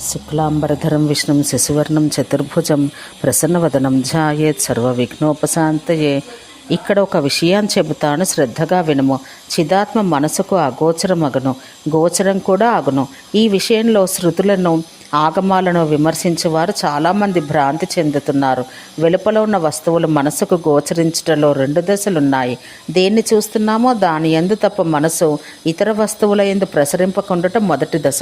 శుక్లాంబరధరం విష్ణుం శశివర్ణం చతుర్భుజం ప్రసన్నవదనం ధ్యాయేత్ సర్వ విఘ్నోపశాంతయే ఇక్కడ ఒక విషయాన్ని చెబుతాను శ్రద్ధగా వినుము. చిదాత్మ మనసుకు అగోచరమగును గోచరం కూడా అగును. ఈ విషయంలో శృతులను ఆగమాలను విమర్శించేవారు చాలామంది భ్రాంతి చెందుతున్నారు. వెలుపల ఉన్న వస్తువులు మనసుకు గోచరించడంలో రెండు దశలున్నాయి. దేన్ని చూస్తున్నామో దాని ఎందు తప్ప మనసు ఇతర వస్తువుల ఎందు ప్రసరింపకుండటం మొదటి దశ.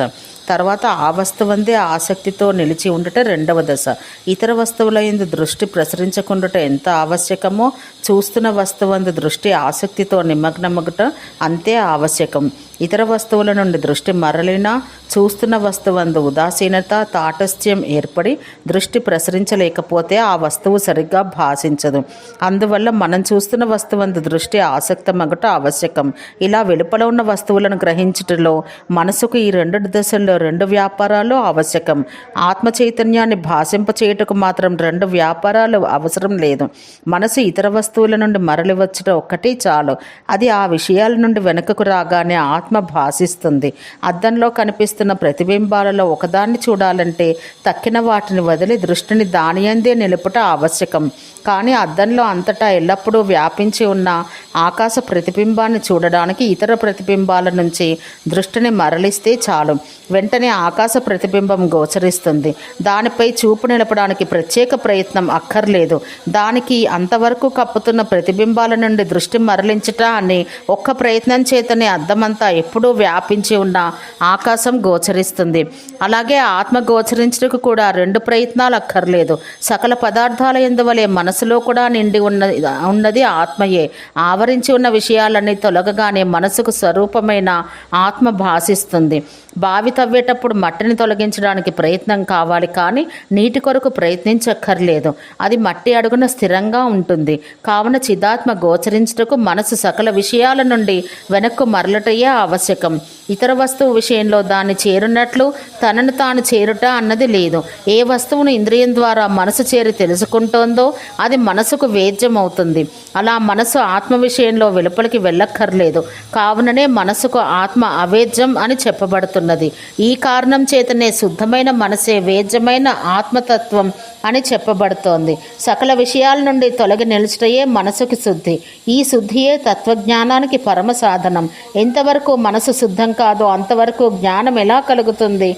తర్వాత ఆ వస్తువందే ఆసక్తితో నిలిచి ఉండటం రెండవ దశ. ఇతర వస్తువుల ఎందు దృష్టి ప్రసరించకుండుట ఎంత ఆవశ్యకమో చూస్తున్న వస్తువందు దృష్టి ఆసక్తితో నిమగ్నమగటం అంతే ఆవశ్యకం. ఇతర వస్తువుల నుండి దృష్టి మరలినా చూస్తున్న వస్తువందు ఉదాసీనత తాటస్థ్యం ఏర్పడి దృష్టి ప్రసరించలేకపోతే ఆ వస్తువు సరిగ్గా భాషించదు. అందువల్ల మనం చూస్తున్న వస్తువందు దృష్టి ఆసక్తమగట ఆవశ్యకం. ఇలా వెలుపల ఉన్న వస్తువులను గ్రహించటంలో మనసుకు ఈ రెండు దశల్లో రెండు వ్యాపారాలు ఆవశ్యకం. ఆత్మ చైతన్యాన్ని భాషింపచేయటకు మాత్రం రెండు వ్యాపారాలు అవసరం లేదు. మనసు ఇతర వస్తువుల నుండి మరలి వచ్చటం ఒక్కటి చాలు. అది ఆ విషయాల నుండి వెనుకకు రాగానే ఆత్మ ఆత్మ భాషిస్తుంది అద్దంలో కనిపిస్తున్న ప్రతిబింబాలలో ఒకదాన్ని చూడాలంటే తక్కిన వాటిని వదిలి దృష్టిని దాని అందే నిలుపుట ఆవశ్యకం. కానీ అద్దంలో అంతటా ఎల్లప్పుడూ వ్యాపించి ఉన్న ఆకాశ ప్రతిబింబాన్ని చూడడానికి ఇతర ప్రతిబింబాల నుంచి దృష్టిని మరలిస్తే చాలు. వెంటనే ఆకాశ ప్రతిబింబం గోచరిస్తుంది. దానిపై చూపు నిలపడానికి ప్రత్యేక ప్రయత్నం అక్కర్లేదు. దానికి అంతవరకు కప్పుతున్న ప్రతిబింబాల నుండి దృష్టి మరలించట అని ఒక్క ప్రయత్నం చేతనే అద్దమంతా ఎప్పుడూ వ్యాపించి ఉన్న ఆకాశం గోచరిస్తుంది. అలాగే ఆత్మ గోచరించడానికి కూడా రెండు ప్రయత్నాలు అక్కర్లేదు. సకల పదార్థాల ఎందువలే మనసులో కూడా నిండి ఉన్న ఉన్నది ఆత్మయే. ఆవరించి ఉన్న విషయాలన్నీ తొలగగానే మనసుకు స్వరూపమైన ఆత్మ భాషిస్తుంది బావి తవ్వేటప్పుడు మట్టిని తొలగించడానికి ప్రయత్నం కావాలి కానీ నీటి కొరకు ప్రయత్నించక్కర్లేదు. అది మట్టి అడుగున స్థిరంగా ఉంటుంది. కావున చిదాత్మ గోచరించుటకు మనసు సకల విషయాల నుండి వెనక్కు మరలటయే ఆవశ్యకం. ఇతర వస్తువు విషయంలో దాన్ని చేరున్నట్లు తనను తాను చేరుట అన్నది లేదు. ఏ వస్తువును ఇంద్రియం ద్వారా మనసు చేరి తెలుసుకుంటోందో అది మనసుకు వేద్యమవుతుంది. అలా మనసు ఆత్మ విషయంలో వెలుపలికి వెళ్ళక్కర్లేదు. కావుననే మనసుకు ఆత్మ అవేద్యం అని చెప్పబడుతున్నది. ఈ కారణం చేతనే శుద్ధమైన మనసే వేద్యమైన ఆత్మతత్వం అని చెప్పబడుతోంది. సకల విషయాల నుండి తొలగి నిలుచుటయే మనసుకి శుద్ధి. ఈ శుద్ధియే తత్వజ్ఞానానికి పరమ సాధనం. ఎంతవరకు మనసు శుద్ధం కాదో అంతవరకు జ్ఞానం ఎలా కలుగుతుంది?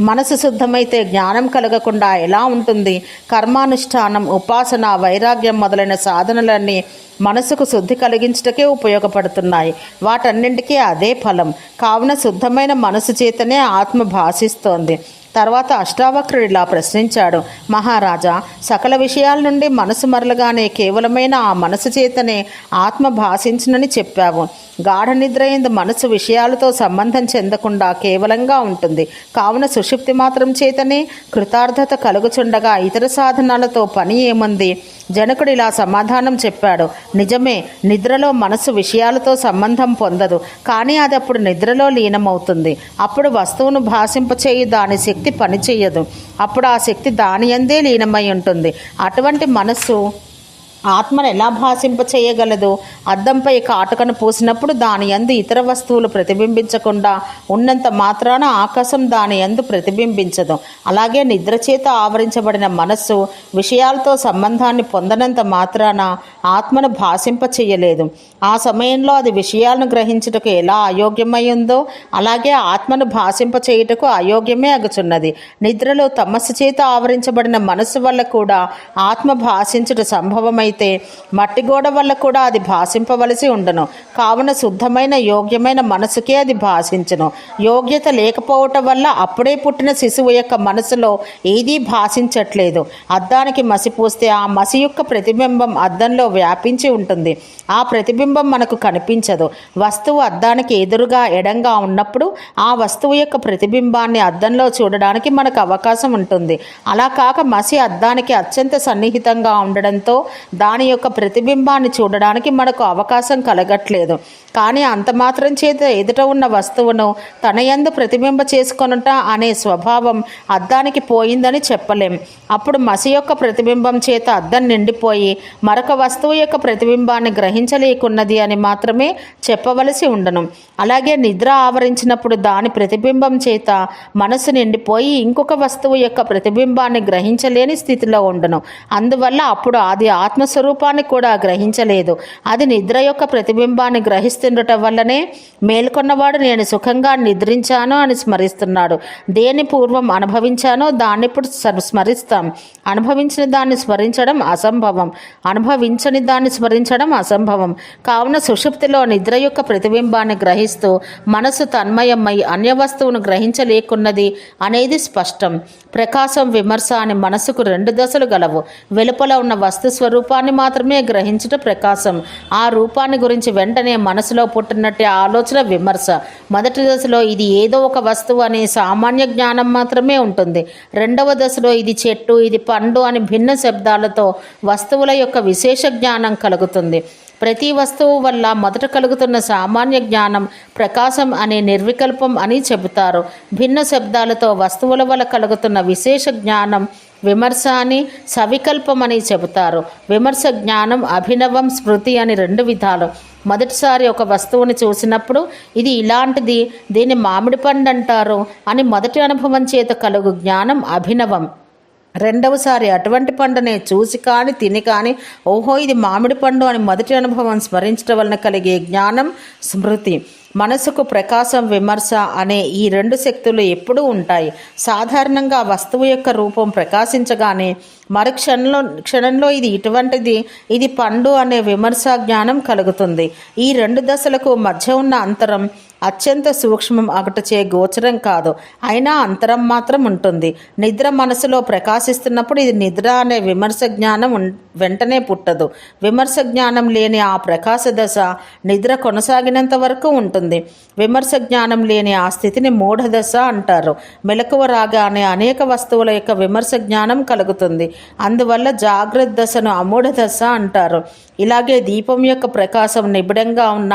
మనసు శుద్ధమైతే జ్ఞానం కలగకుండా ఎలా ఉంటుంది? కర్మానుష్ఠానం ఉపాసన వైరాగ్యం మొదలైన సాధనలన్నీ మనసుకు శుద్ధి కలిగించటకే ఉపయోగపడుతున్నాయి. వాటన్నింటికీ అదే ఫలం. కావున శుద్ధమైన మనసు చేతనే ఆత్మ భాషిస్తోంది. తర్వాత అష్టావక్రుడిలా ప్రశ్నించాడు. మహారాజా సకల విషయాల నుండి మనసు మరలగానే కేవలమైన ఆ మనసు చేతనే ఆత్మ భాషించునని చెప్పావు. గాఢ నిద్ర మనసు విషయాలతో సంబంధం చెందకుండా కేవలంగా ఉంటుంది. కావున సుషుప్తి మాత్రం చేతనే కృతార్థత కలుగుచుండగా ఇతర సాధనాలతో పని ఏముంది? జనకుడు ఇలా సమాధానం చెప్పాడు. నిజమే నిద్రలో మనసు విషయాలతో సంబంధం పొందదు కానీ అది అప్పుడు నిద్రలో లీనమవుతుంది. అప్పుడు వస్తువును భాషింపచేయి దాని శక్తి పనిచేయదు. అప్పుడు ఆ శక్తి దాని అందే లీనమై ఉంటుంది. అటువంటి మనస్సు ఆత్మను ఎలా భాషింప చేయగలదు? అద్దంపై కాటుకను పూసినప్పుడు దాని యందు ఇతర వస్తువులు ప్రతిబింబించకుండా ఉన్నంత మాత్రాన ఆకాశం దాని యందు ప్రతిబింబించదు. అలాగే నిద్ర చేత ఆవరించబడిన మనస్సు విషయాలతో సంబంధాన్ని పొందనంత మాత్రాన ఆత్మను భాషింప చేయలేదు. ఆ సమయంలో అది విషయాలను గ్రహించుటకు ఎలా అయోగ్యమై ఉందో అలాగే ఆత్మను భాషింప చేయుటకు అయోగ్యమే అగుచున్నది. నిద్రలో తమస్సు చేత ఆవరించబడిన మనస్సు వల్ల కూడా ఆత్మ భాషించుట సంభవమై అయితే మట్టి గోడ వల్ల కూడా అది భాషింపవలసి ఉండను. కావున శుద్ధమైన యోగ్యమైన మనసుకే అది భాషించను. యోగ్యత లేకపోవటం వల్ల అప్పుడే పుట్టిన శిశువు యొక్క మనసులో ఏదీ భాషించట్లేదు. అద్దానికి మసి పూస్తే ఆ మసి యొక్క ప్రతిబింబం అద్దంలో వ్యాపించి ఉంటుంది. ఆ ప్రతిబింబం మనకు కనిపించదు. వస్తువు అద్దానికి ఎదురుగా ఎడంగా ఉన్నప్పుడు ఆ వస్తువు యొక్క ప్రతిబింబాన్ని అద్దంలో చూడడానికి మనకు అవకాశం ఉంటుంది. అలా కాక మసి అద్దానికి అత్యంత సన్నిహితంగా ఉండడంతో దాని యొక్క ప్రతిబింబాన్ని చూడడానికి మనకు అవకాశం కలగట్లేదు. కానీ అంత మాత్రం చేత ఎదుట ఉన్న వస్తువును తన యందు ప్రతిబింబ చేసుకొనుట అనే స్వభావం అద్దానికి పోయిందని చెప్పలేం. అప్పుడు మసి యొక్క ప్రతిబింబం చేత అద్దం నిండిపోయి మరొక వస్తువు యొక్క ప్రతిబింబాన్ని గ్రహించలేకున్నది అని మాత్రమే చెప్పవలసి ఉండను. అలాగే నిద్ర ఆవరించినప్పుడు దాని ప్రతిబింబం చేత మనసు నిండిపోయి ఇంకొక వస్తువు యొక్క ప్రతిబింబాన్ని గ్రహించలేని స్థితిలో ఉండను. అందువల్ల అప్పుడు అది ఆత్మ స్వరూపాన్ని కూడా గ్రహించలేదు. అది నిద్ర యొక్క ప్రతిబింబాన్ని గ్రహిస్తుండటం వల్లనే మేల్కొన్నవాడు నేను సుఖంగా నిద్రించాను అని స్మరిస్తున్నాడు. దేని పూర్వం అనుభవించానో దాన్ని ఇప్పుడు స్మరిస్తాం. అనుభవించిన దాన్ని స్మరించడం అసంభవం. అనుభవించని దాన్ని స్మరించడం అసంభవం. కావున సుషుప్తిలో నిద్ర యొక్క ప్రతిబింబాన్ని గ్రహిస్తూ మనసు తన్మయమై అన్య వస్తువును గ్రహించలేకున్నది అనేది స్పష్టం. ప్రకాశం విమర్శ అని మనసుకు రెండు దశలు గలవు. వెలుపల ఉన్న వస్తు స్వరూపాన్ని మాత్రమే గ్రహించుట ప్రకాశం. ఆ రూపాన్ని గురించి వెంటనే మనసులో పుట్టినట్టే ఆలోచన విమర్శ. మొదటి దశలో ఇది ఏదో ఒక వస్తువు అనే సామాన్య జ్ఞానం మాత్రమే ఉంటుంది. రెండవ దశలో ఇది చెట్టు ఇది పండు అని భిన్న శబ్దాలతో వస్తువుల యొక్క విశేష జ్ఞానం కలుగుతుంది. ప్రతి వస్తువు వల్ల మొదట కలుగుతున్న సామాన్య జ్ఞానం ప్రకాశం అనే నిర్వికల్పం అని చెబుతారు. భిన్న శబ్దాలతో వస్తువుల వల్ల కలుగుతున్న విశేష జ్ఞానం విమర్శ అని సవికల్పం అని చెబుతారు. విమర్శ జ్ఞానం అభినవం స్మృతి అని రెండు విధాలు. మొదటిసారి ఒక వస్తువుని చూసినప్పుడు ఇది ఇలాంటిది దీన్ని మామిడి పండు అంటారు అని మొదటి అనుభవం చేత కలుగు జ్ఞానం అభినవం. రెండవసారి అటువంటి పండునే చూసి కానీ తిని కానీ ఓహో ఇది మామిడి పండు అని మొదటి అనుభవం స్మరించడం వలన కలిగే జ్ఞానం స్మృతి. మనసుకు ప్రకాశం విమర్శ అనే ఈ రెండు శక్తులు ఎప్పుడూ ఉంటాయి. సాధారణంగా వస్తువు యొక్క రూపం ప్రకాశించగానే మరు క్షణంలో క్షణంలో ఇది ఇటువంటిది ఇది పండు అనే విమర్శ జ్ఞానం కలుగుతుంది. ఈ రెండు దశలకు మధ్య ఉన్న అంతరం అత్యంత సూక్ష్మం అగటచే గోచరం కాదు. అయినా అంతరం మాత్రం ఉంటుంది. నిద్ర మనసులో ప్రకాశిస్తున్నప్పుడు ఇది నిద్ర అనే విమర్శ జ్ఞానం వెంటనే పుట్టదు. విమర్శ జ్ఞానం లేని ఆ ప్రకాశ దశ నిద్ర కొనసాగినంత వరకు ఉంటుంది. విమర్శ జ్ఞానం లేని ఆ స్థితిని మూఢదశ అంటారు. మెలకువ రాగానే అనేక వస్తువుల యొక్క విమర్శ జ్ఞానం కలుగుతుంది. అందువల్ల జాగ్రత్త దశను అమూఢ దశ అంటారు. ఇలాగే దీపం యొక్క ప్రకాశం నిబిడంగా ఉన్న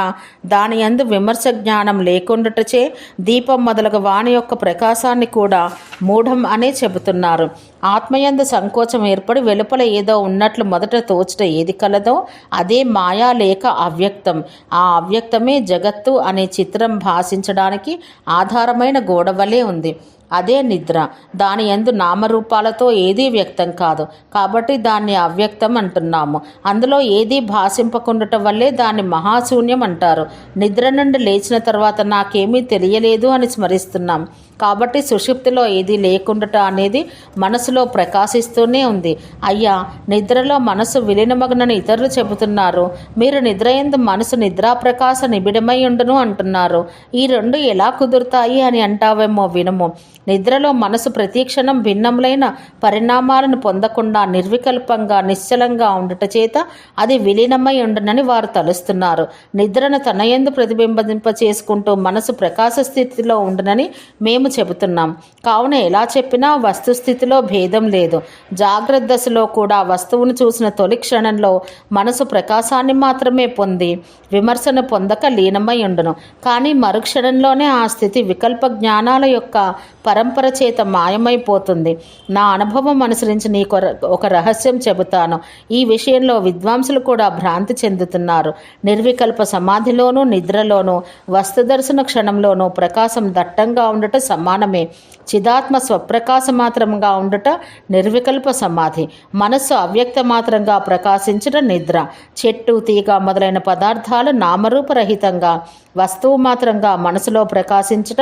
దాని యందు విమర్శ జ్ఞానం లేకుండాటచే దీపం మొదలగు వాణి యొక్క ప్రకాశాన్ని కూడా మూఢం అనే చెబుతున్నారు. ఆత్మయందు సంకోచం ఏర్పడి వెలుపల ఏదో ఉన్నట్లు మొదట తోచుట ఏది కలదో అదే మాయా లేక అవ్యక్తం. ఆ అవ్యక్తమే జగత్తు అనే చిత్రం భాషించడానికి ఆధారమైన గోడవలే ఉంది. అదే నిద్ర. దాని ఎందు నామరూపాలతో ఏదీ వ్యక్తం కాదు. కాబట్టి దాన్ని అవ్యక్తం అంటున్నాము. అందులో ఏదీ భాషింపకుండటం వల్లే దాన్ని మహాశూన్యం అంటారు. నిద్ర నుండి లేచిన తర్వాత నాకేమీ తెలియలేదు అని స్మరిస్తున్నాం. కాబట్టి సుషుప్తిలో ఏది లేకుండట అనేది మనసులో ప్రకాశిస్తూనే ఉంది. అయ్యా నిద్రలో మనసు విలీనమగ్నని ఇతరులు చెబుతున్నారు. మీరు నిద్రయందు మనసు నిద్రా ప్రకాశ నిబిడమై ఉండును అంటున్నారు. ఈ రెండు ఎలా కుదురుతాయి అని అంటావేమో వినము. నిద్రలో మనసు ప్రతీక్షణం భిన్నములైన పరిణామాలను పొందకుండా నిర్వికల్పంగా నిశ్చలంగా ఉండుట చేత అది విలీనమై ఉండునని వారు తలుస్తున్నారు. నిద్రను తనయందు ప్రతిబింబింప చేసుకుంటూ మనసు ప్రకాశ స్థితిలో ఉండునని మేము చెబుతున్నాం. కావున ఎలా చెప్పినా వస్తుస్థితిలో భేదం లేదు. జాగ్రత్త దశలో కూడా వస్తువును చూసిన తొలి క్షణంలో మనసు ప్రకాశాన్ని మాత్రమే పొంది విమర్శను పొందక లీనమై ఉండును. కానీ మరుక్షణంలోనే ఆ స్థితి వికల్ప జ్ఞానాల యొక్క పరంపర చేత మాయమైపోతుంది. నా అనుభవం అనుసరించి నీకు ఒక- ఒక రహస్యం చెబుతాను. ఈ విషయంలో విద్వాంసులు కూడా భ్రాంతి చెందుతున్నారు. నిర్వికల్ప సమాధిలోనూ నిద్రలోనూ వస్తుదర్శన క్షణంలోనూ ప్రకాశం దట్టంగా ఉండటం సమానమే. చిదాత్మ స్వప్రకాశ మాత్రంగా ఉండట నిర్వికల్ప సమాధి. మనస్సు అవ్యక్త మాత్రంగా ప్రకాశించుట నిద్ర. చెట్టు తీగ మొదలైన పదార్థాలు నామరూపరహితంగా వస్తువు మాత్రంగా మనసులో ప్రకాశించట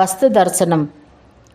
వస్తు దర్శనం.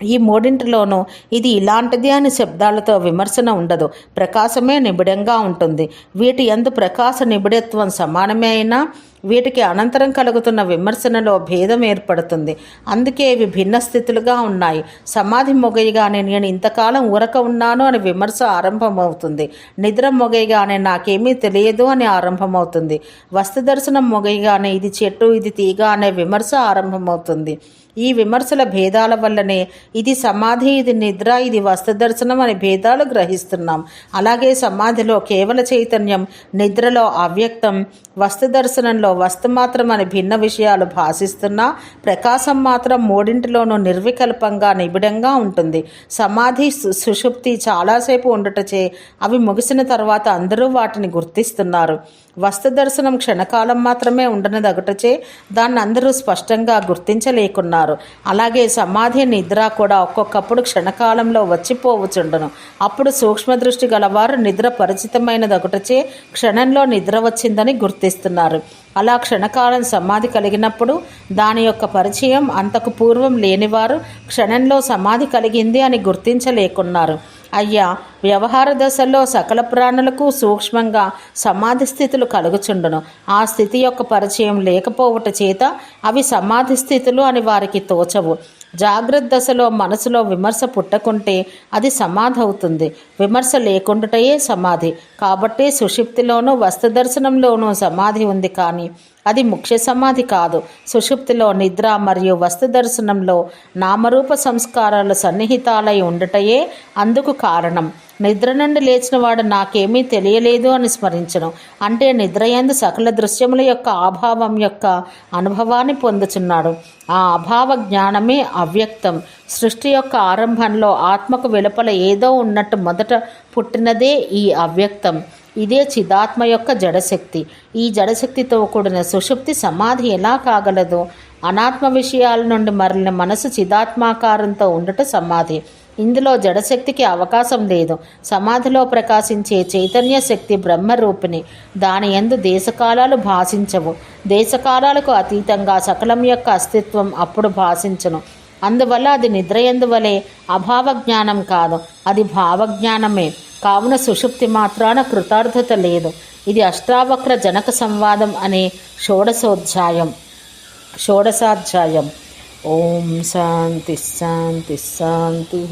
ఈ మూడింటిలోనూ ఇది ఇలాంటిది అని శబ్దాలతో విమర్శన ఉండదు. ప్రకాశమే నిబిడంగా ఉంటుంది. వీటి ఎందు ప్రకాశ నిబిడత్వం సమానమే అయినా వీటికి అనంతరం కలుగుతున్న విమర్శనలో భేదం ఏర్పడుతుంది. అందుకే ఇవి భిన్న స్థితులుగా ఉన్నాయి. సమాధి మొగయిగానే నేను ఇంతకాలం ఊరక ఉన్నాను అని విమర్శ ఆరంభమవుతుంది. నిద్ర మొగయిగానే నాకేమీ తెలియదు అని ఆరంభమవుతుంది. వస్తు దర్శనం మొగయిగానే ఇది చెట్టు ఇది తీగ అనే విమర్శ ఆరంభమవుతుంది. ఈ విమర్శల భేదాల వల్లనే ఇది సమాధి ఇది నిద్ర ఇది వస్తదర్శనం అనే భేదాలు గ్రహిస్తున్నాం. అలాగే సమాధిలో కేవల చైతన్యం నిద్రలో అవ్యక్తం వస్తుదర్శనంలో వస్తు మాత్రం అని భిన్న విషయాలు భాషిస్తున్నా ప్రకాశం మాత్రం మూడింటిలోనూ నిర్వికల్పంగా నిబిడంగా ఉంటుంది. సమాధి సు- సుషుప్తి చాలాసేపు ఉండటచే అవి ముగిసిన తర్వాత అందరూ వాటిని గుర్తిస్తున్నారు. వస్తు దర్శనం క్షణకాలం మాత్రమే ఉండనదగటచే దాన్ని అందరూ స్పష్టంగా గుర్తించలేకున్నారు. అలాగే సమాధి నిద్ర కూడా ఒక్కొక్కప్పుడు క్షణకాలంలో వచ్చిపోవచుండును అప్పుడు సూక్ష్మ దృష్టి గలవారు నిద్ర పరిచితమైనదొకటిచే క్షణంలో నిద్ర వచ్చిందని గుర్తిస్తున్నారు. అలా క్షణకాలం సమాధి కలిగినప్పుడు దాని యొక్క పరిచయం అంతకు పూర్వం లేనివారు క్షణంలో సమాధి కలిగింది అని గుర్తించలేకున్నారు. అయ్యా వ్యవహార దశల్లో సకల ప్రాణులకు సూక్ష్మంగా సమాధి స్థితులు కలుగుచుండును. ఆ స్థితి యొక్క పరిచయం లేకపోవట చేత అవి సమాధి స్థితులు అని వారికి తోచవు. జాగ్రత్త దశలో మనసులో విమర్శ పుట్టకుంటే అది సమాధి అవుతుంది విమర్శ లేకుండాటయే సమాధి. కాబట్టి సుషుప్తిలోనూ వస్తుదర్శనంలోనూ సమాధి ఉంది కానీ అది ముఖ్య సమాధి కాదు. సుషుప్తిలో నిద్ర మరియు వస్తు దర్శనంలో నామరూప సంస్కారాలు సన్నిహితాలై ఉండటయే అందుకు కారణం. నిద్ర నుండి లేచిన వాడు నాకేమీ తెలియలేదు అని స్మరించను. అంటే నిద్రయందు సకల దృశ్యముల యొక్క అభావం యొక్క అనుభవాన్ని పొందుచున్నాడు. ఆ అభావ జ్ఞానమే అవ్యక్తం. సృష్టి యొక్క ఆరంభంలో ఆత్మకు వెలుపల ఏదో ఉన్నట్టు మొదట పుట్టినదే ఈ అవ్యక్తం. ఇదే చిదాత్మ యొక్క జడశక్తి. ఈ జడశక్తితో కూడిన సుషుప్తి సమాధి ఎలా కాగలదు? అనాత్మ విషయాల నుండి మరలిన మనసు చిదాత్మాకారంతో ఉండట సమాధి. ఇందులో జడశక్తికి అవకాశం లేదు. సమాధిలో ప్రకాశించే చైతన్య శక్తి బ్రహ్మరూపిణి. దాని ఎందు దేశకాలాలు భాషించవు. దేశకాలాలకు అతీతంగా సకలం యొక్క అస్తిత్వం అప్పుడు భాషించను. అందువల్ల అది నిద్ర వలె అభావ జ్ఞానం కాదు. అది భావజ్ఞానమే. కావున సుషుప్తి మాత్రాన కృతార్థత లేదు. ఇది అష్టావక్ర జనక సంవాదం అనే షోడశోధ్యాయం. షోడశాధ్యాయం. ఓం శాంతి శాంతి శాంతి.